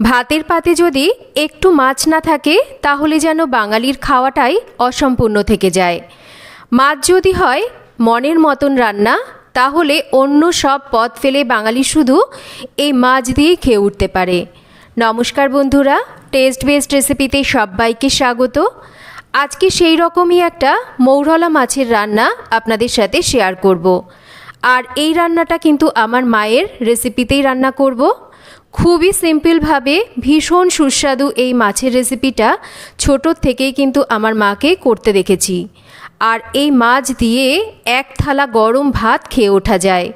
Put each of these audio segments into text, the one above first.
ভাতের পাতে যদি একটু মাছ না থাকে, তাহলে যেন বাঙালির খাওয়াটাই অসম্পূর্ণ থেকে যায় মাছ যদি হয়, মনের মতন রান্না, তাহলে অন্য সব পদ ফেলে বাঙালি শুধু এই মাছ দিয়েই খেয়ে উঠতে পারে নমস্কার বন্ধুরা টেস্ট বেস্ট রেসিপিতে সবাইকে স্বাগত আজকে সেই রকমই একটা মৌরলা মাছের রান্না আপনাদের সাথে শেয়ার করব। আর এই রান্নাটা কিন্তু আমার মায়ের রেসিপিতেই রান্না করব। খুবই সিম্পলভাবে ভীষণ সুস্বাদু এই মাছের রেসিপিটা ছোটোর থেকেই কিন্তু আমার মাকে করতে দেখেছি। আর এই মাছ দিয়ে এক থালা গরম ভাত খেয়ে ওঠা যায়।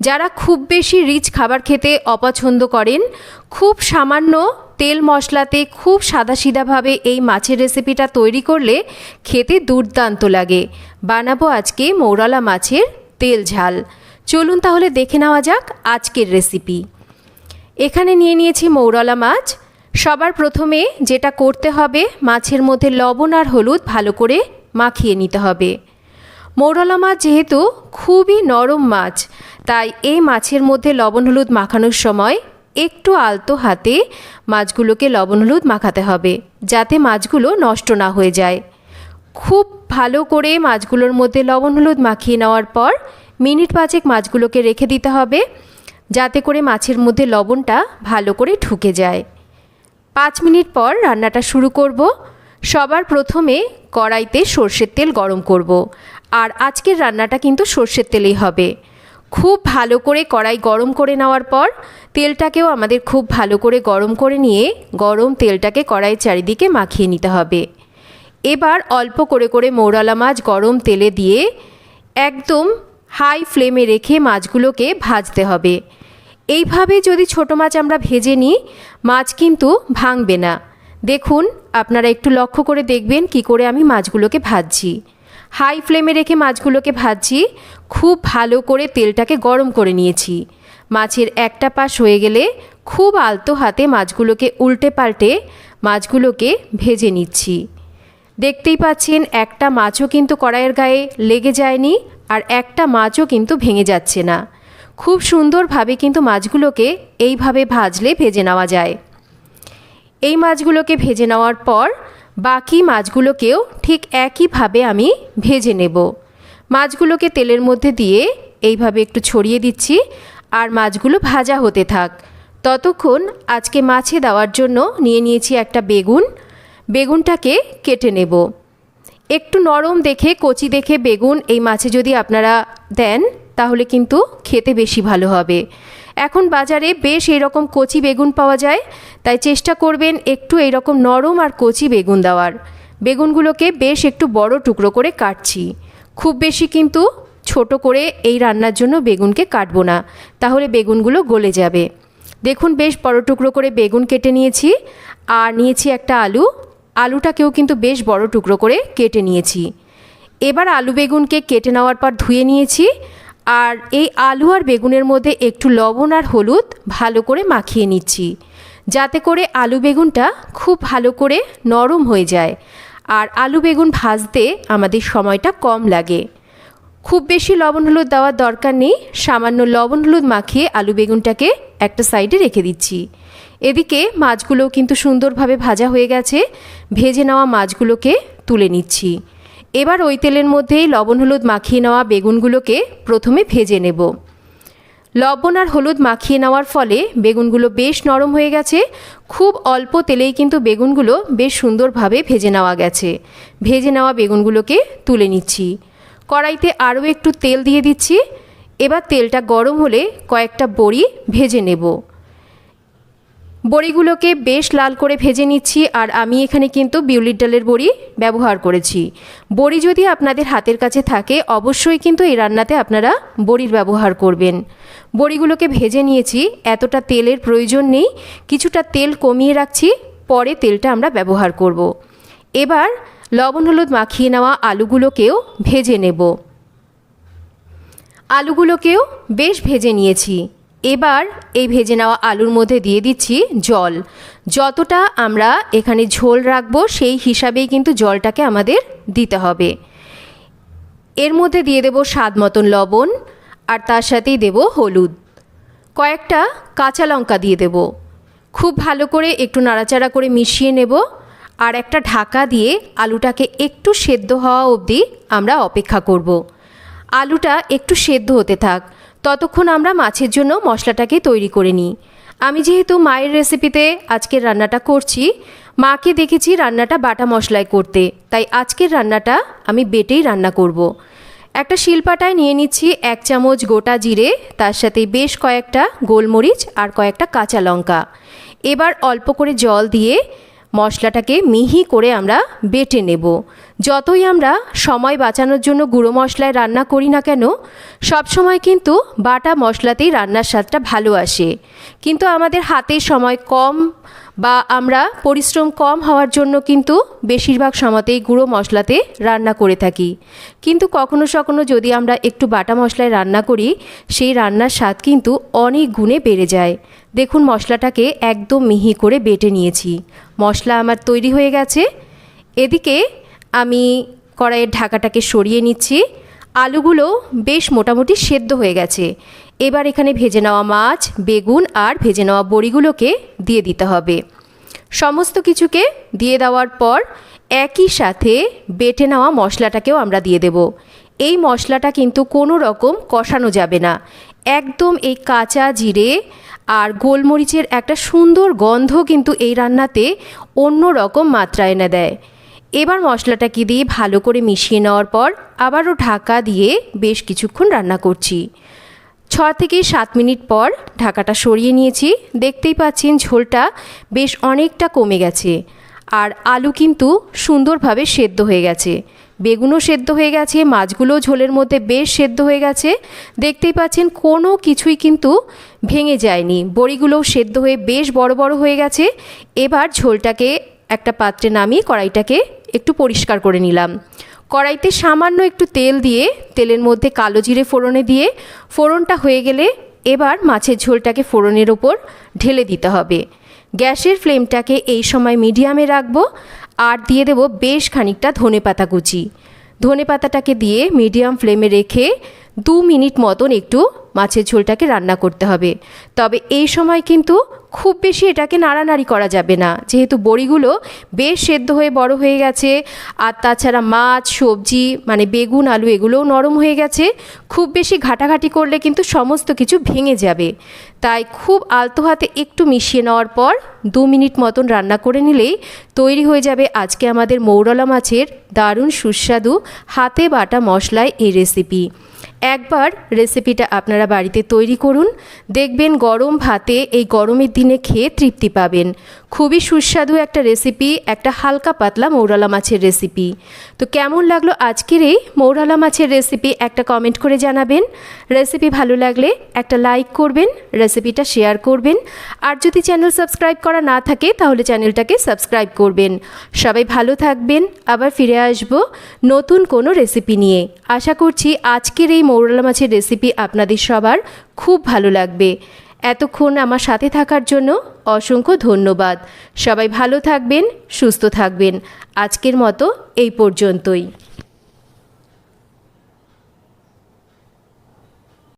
যারা খুব বেশি রিচ খাবার খেতে অপছন্দ করেন, খুব সামান্য তেল মশলাতে খুব সাদাসিধাভাবে এই মাছের রেসিপিটা তৈরি করলে খেতে দুর্দান্ত লাগে। বানাবো আজকে মৌরালা মাছের তেল ঝাল। চলুন তাহলে দেখে নেওয়া যাক আজকের রেসিপি। এখানে নিয়ে নিয়েছি মৌরলা মাছ। সবার প্রথমে যেটা করতে হবে, মাছের মধ্যে লবণ আর হলুদ ভালো করে মাখিয়ে নিতে হবে। মৌরলা মাছ যেহেতু খুবই নরম মাছ, তাই এই মাছের মধ্যে লবণ হলুদ মাখানোর সময় একটু আলতো হাতে মাছগুলোকে লবণ হলুদ মাখাতে হবে, যাতে মাছগুলো নষ্ট না হয়ে যায়। খুব ভালো করে মাছগুলোর মধ্যে লবণ হলুদ মাখিয়ে নেওয়ার পর মিনিট পাঁচেক মাছগুলোকে রেখে দিতে হবে। যাতে করে মাছের মধ্যে লবণটা ভালো করে ঢুকে যায়। পাঁচ মিনিট পর রান্নাটা শুরু করব। সবার প্রথমে কড়াইতে সর্ষের তেল গরম করব। আর আজকের রান্নাটা কিন্তু সর্ষের তেলেই হবে। খুব ভালো করে কড়াই গরম করে নেওয়ার পর তেলটাকেও আমাদের খুব ভালো করে গরম করে নিয়ে গরম তেলটাকে কড়াইয়ের চারিদিকে মাখিয়ে নিতে হবে। এবার অল্প করে করে মৌরালা মাছ গরম তেলে দিয়ে একদম হাই ফ্লেমে রেখে মাছগুলোকে ভাজতে হবে। এইভাবে যদি ছোট মাছ আমরা ভেজে নিই, মাছ কিন্তু ভাঙবে না। দেখুন, আপনারা একটু লক্ষ্য করে দেখবেন কি করে আমি মাছগুলোকে ভাজছি। হাই ফ্লেমে রেখে মাছগুলোকে ভাজছি, খুব ভালো করে তেলটাকে গরম করে নিয়েছি। মাছের একটা পাশ হয়ে গেলে খুব আলতো হাতে মাছগুলোকে উল্টে পাল্টে মাছগুলোকে ভেজে নিচ্ছি। দেখতেই পাচ্ছেন, একটা মাছও কিন্তু কড়াইয়ের গায়ে লেগে যায়নি আর একটা মাছও কিন্তু ভেঙে যাচ্ছে না। খুব সুন্দরভাবে কিন্তু মাছগুলোকে এইভাবে ভাজলে ভেজে নেওয়া যায়। এই মাছগুলোকে ভেজে নেওয়ার পর বাকি মাছগুলোকেও ঠিক একইভাবে আমি ভেজে নেব। মাছগুলোকে তেলের মধ্যে দিয়ে এইভাবে একটু ছড়িয়ে দিচ্ছি আর মাছগুলো ভাজা হতে থাক। ততক্ষণ আজকে মাছে দেওয়ার জন্য নিয়ে নিয়েছি একটা বেগুন। বেগুনটাকে কেটে নেব। একটু নরম দেখে, কচি দেখে বেগুন এই মাছে যদি আপনারা দেন তাহলে কিন্তু খেতে বেশি ভালো হবে। এখন বাজারে বেশ এরকম কচি বেগুন পাওয়া যায়, তাই চেষ্টা করবেন একটু এইরকম নরম আর কচি বেগুন দেওয়ার। বেগুনগুলোকে বেশ একটু বড় টুকরো করে কাটছি। খুব বেশি কিন্তু ছোট করে এই রান্নার জন্য বেগুনকে কাটবো না, তাহলে বেগুনগুলো গলে যাবে। দেখুন, বেশ বড় টুকরো করে বেগুন কেটে নিয়েছি, আর নিয়েছি একটা আলু। আলুটাকেও কিন্তু বেশ বড় টুকরো করে কেটে নিয়েছি। এবার আলু বেগুনকে কেটে নেওয়ার পর ধুয়ে নিয়েছি। আর এই আলু আর বেগুনের মধ্যে একটু লবণ আর হলুদ ভালো করে মাখিয়ে নিচ্ছি। যাতে করে আলু বেগুনটা খুব ভালো করে নরম হয়ে যায়। আর আলু বেগুন ভাজতে আমাদের সময়টা কম লাগে। খুব বেশি লবণ হলুদ দেওয়ার দরকার নেই। সামান্য লবণ হলুদ মাখিয়ে আলু বেগুনটাকে একটা সাইডে রেখে দিচ্ছি। এদিকে মাছগুলো কিন্তু সুন্দরভাবে ভাজা হয়ে গেছে। ভেজে নেওয়া মাছগুলোকে তুলে নিচ্ছি। এবার ওই তেলের মধ্যেই লবণ, হলুদ মাখিয়ে নেওয়া বেগুনগুলোকে প্রথমে ভেজে নেব। লবণ আর হলুদ মাখিয়ে নেওয়ার ফলে বেগুনগুলো বেশ নরম হয়ে গেছে। খুব অল্প তেলেই কিন্তু বেগুনগুলো বেশ সুন্দরভাবে ভেজে নেওয়া গেছে। ভেজে নেওয়া বেগুনগুলোকে তুলে নিচ্ছি। কড়াইতে আরও একটু তেল দিয়ে দিচ্ছি। এবার তেলটা গরম হলে কয়েকটা বড়ি ভেজে নেব। বড়িগুলোকে বেশ লাল করে ভেজে নিচ্ছি আর আমি এখানে কিন্তু বিউলির ডালের বড়ি ব্যবহার করেছি। বড়ি যদি আপনাদের হাতের কাছে থাকে, অবশ্যই কিন্তু এই রান্নাতে আপনারা বড়ির ব্যবহার করবেন। বড়িগুলোকে ভেজে নিয়েছি, এতটা তেলের প্রয়োজন নেই, কিছুটা তেল কমিয়ে রাখছি, পরে তেলটা আমরা ব্যবহার করব। এবার লবণ হলুদ মাখিয়ে নেওয়া আলুগুলোকেও ভেজে নেব। আলুগুলোকেও বেশ ভেজে নিয়েছি। এবার এই ভেজে নেওয়া আলুর মধ্যে দিয়ে দিচ্ছি জল। যতটা আমরা এখানে ঝোল রাখব সেই হিসাবেই কিন্তু জলটাকে আমাদের দিতে হবে। এর মধ্যে দিয়ে দেব স্বাদ মতন লবণ আর তার সাথেই দেব হলুদ। কয়েকটা কাঁচা লঙ্কা দিয়ে দেব। খুব ভালো করে একটু নাড়াচাড়া করে মিশিয়ে নেব আর একটা ঢাকা দিয়ে আলুটাকে একটু সেদ্ধ হওয়া অবধি আমরা অপেক্ষা করব। আলুটা একটু সেদ্ধ হতে থাক। ততক্ষণ আমরা মাছের জন্য মশলাটাকে তৈরি করে নিই। আমি যেহেতু মায়ের রেসিপিতে আজকের রান্নাটা করছি, মাকে দেখেছি রান্নাটা বাটা মশলায় করতে। তাই আজকের রান্নাটা আমি বেটেই রান্না করব। একটা শিলপাটায় নিয়ে নিচ্ছি এক চামচ গোটা জিরে, তার সাথে বেশ কয়েকটা গোলমরিচ আর কয়েকটা কাঁচা লঙ্কা। এবার অল্প করে জল দিয়ে মশলাটাকে মিহি করে আমরা বেটে নেব। যতই আমরা সময় বাঁচানোর জন্য গুঁড়ো মশলায় রান্না করি না কেন, সব সময় কিন্তু বাটা মশলাতেই রান্নার স্বাদটা ভালো আসে। কিন্তু আমাদের হাতে সময় কম বা আমরা পরিশ্রম কম হওয়ার জন্য কিন্তু বেশিরভাগ সময়তেই গুঁড়ো মশলাতে রান্না করে থাকি। কিন্তু কখনো সখনো যদি আমরা একটু বাটা মশলায় রান্না করি, সেই রান্নার স্বাদ কিন্তু অনেক গুণে বেড়ে যায়। দেখুন মশলাটাকে একদম মিহি করে বেটে নিয়েছি। মশলা আমার তৈরি হয়ে গেছে। এদিকে আমি কড়াইয়ের ঢাকাটাকে সরিয়ে নিচ্ছি। আলুগুলো বেশ মোটামুটি সেদ্ধ হয়ে গেছে। এবার এখানে ভেজে নেওয়া মাছ, বেগুন আর ভেজে নেওয়া বড়িগুলোকে দিয়ে দিতে হবে। সমস্ত কিছুকে দিয়ে দেওয়ার পর একই সাথে বেটে নেওয়া মশলাটাকেও আমরা দিয়ে দেব। এই মশলাটা কিন্তু কোনো রকম কষানো যাবে না। একদম এই কাঁচা জিরে আর গোলমরিচের একটা সুন্দর গন্ধ কিন্তু এই রান্নাতে অন্য রকম মাত্রা এনে দেয়। এবার মশলাটাকে দিয়ে ভালো করে মিশিয়ে নেওয়ার পর আবারও ঢাকা দিয়ে বেশ কিছুক্ষণ রান্না করছি। ছ থেকে সাত মিনিট পর ঢাকাটা সরিয়ে নিয়েছি। দেখতেই পাচ্ছেন ঝোলটা বেশ অনেকটা কমে গেছে। আর আলু কিন্তু সুন্দরভাবে সেদ্ধ হয়ে গেছে। বেগুনও সেদ্ধ হয়ে গেছে মাছগুলো ঝোলের মধ্যে বেশ সেদ্ধ হয়ে গেছে। দেখতেই পাচ্ছেন কোনো কিছুই কিন্তু ভেঙে যায়নি। বড়িগুলোও সেদ্ধ হয়ে বেশ বড় বড় হয়ে গেছে। এবার ঝোলটাকে একটা পাত্রে নামিয়ে কড়াইটাকে একটু পরিষ্কার করে নিলাম। কড়াইতে সামান্য একটু তেল দিয়ে, তেলের মধ্যে কালো জিরে ফোড়নে দিয়ে, ফোড়নটা হয়ে গেলে এবার মাছের ঝোলটাকে ফোড়নের ওপর ঢেলে দিতে হবে। গ্যাসের ফ্লেমটাকে এই সময় মিডিয়ামে রাখব আর দিয়ে দেব বেশ খানিকটা ধনে পাতা কুচি। ধনে পাতাটাকে দিয়ে মিডিয়াম ফ্লেমে রেখে দু মিনিট মতন একটু মাছের ঝোলটাকে রান্না করতে হবে। তবে এই সময় কিন্তু খুব বেশি এটাকে নাড়ানাড়ি করা যাবে না। যেহেতু বড়িগুলো বেশ সেদ্ধ হয়ে বড় হয়ে গেছে, আর তাছাড়া মাছ, সবজি মানে বেগুন, আলু এগুলোও নরম হয়ে গেছে। খুব বেশি ঘাটাঘাটি করলে কিন্তু সমস্ত কিছু ভেঙে যাবে। তাই খুব আলতো হাতে একটু মিশিয়ে নেওয়ার পর দু মিনিট মতন রান্না করে নিলেই তৈরি হয়ে যাবে আজকে আমাদের মৌরলা মাছের দারুণ সুস্বাদু হাতে বাটা মশলায় এই রেসিপি একবার রেসিপিটা আপনারা বাড়িতে তৈরি করুন। দেখবেন গরম ভাতে এই গরমের দিনে খেয়ে তৃপ্তি পাবেন। খুবই সুস্বাদু একটা রেসিপি একটা হালকা পাতলা মৌরালা মাছের রেসিপি তো কেমন লাগল আজকের এই মৌরালা মাছের রেসিপি একটা কমেন্ট করে জানাবেন। রেসিপি ভালো লাগলে একটা লাইক করবেন রেসিপিটা শেয়ার করবেন। আর যদি চ্যানেল সাবস্ক্রাইব করা না থাকে, তাহলে চ্যানেলটাকে সাবস্ক্রাইব করবেন। সবাই ভালো থাকবেন, আবার ফিরে আসব নতুন কোনো রেসিপি নিয়ে। আশা করছি আজকের এই মৌরলা মাছের রেসিপি আপনাদের সবার খুব ভালো লাগবে। এতক্ষণ আমার সাথে থাকার জন্য অসংখ্য ধন্যবাদ। সবাই ভালো থাকবেন, সুস্থ থাকবেন। আজকের মতো এই পর্যন্তই।